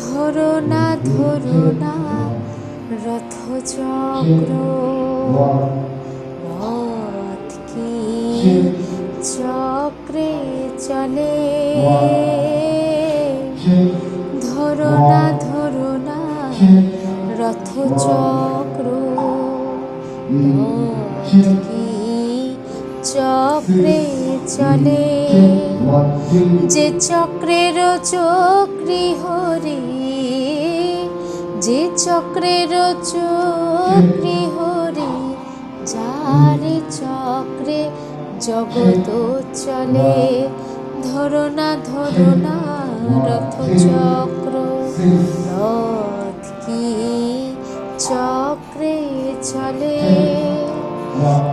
ধরো না ধরো না রথ চক্র রথ কি চক্রে চলে? ধরো না ধরো না রথ চক্র রথ কি চক্রে চলে। যে চক্রের চক্রি হরি, যে চক্রের চক্রি হরি, যারে চক্রে জগত চলে। ধরো না ধরো না রথ চক্র রথ কি চক্রে চলে।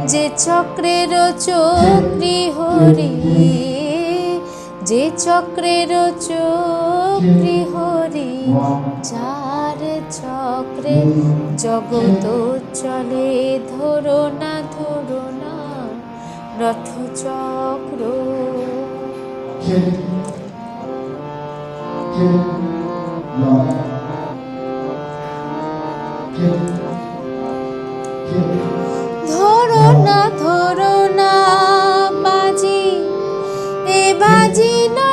যে চক্রের চক্রি হরি, যে চক্রের চক্রি হরি, যার চক্রে জগত চলে ধরো না ধরো না রথ চক্র ধরো না ধরো না বাজি। এ বাজি নয়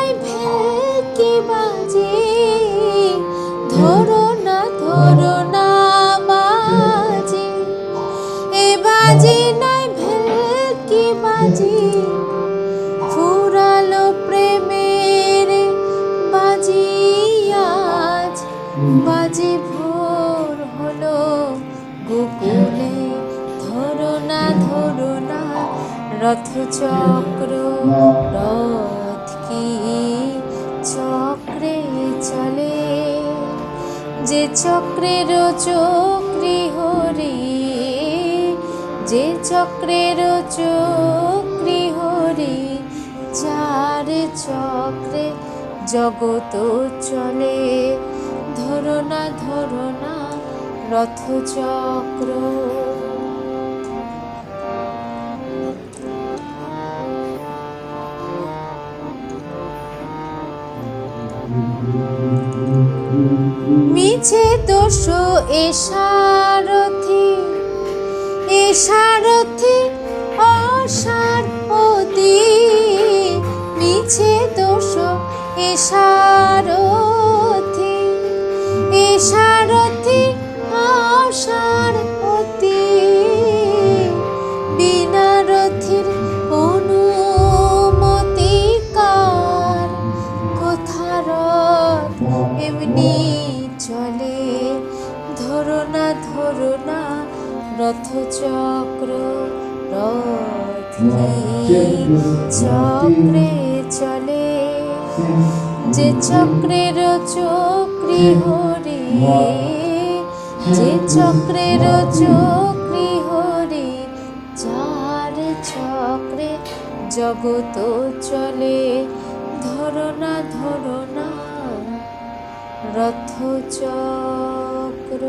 রথ চক্র রথ কি চক্রে চলে? যে চক্রের চক্রি হরি, যে চক্রের চক্রি হরি চার চক্রে জগত চলে। ধরো না ধরো মিছে দোষ এ সারথি। এ সারথি অসার অতি। মিছে দোষ এ সারথি। এ সারথি ধরো না না রথ চক্র চলে। যে চক্রের চক্রি হরি যে চক্রের চক্রি হরি চার চক্রে জগত চলে। ধরো না ধরো না রথ চক্র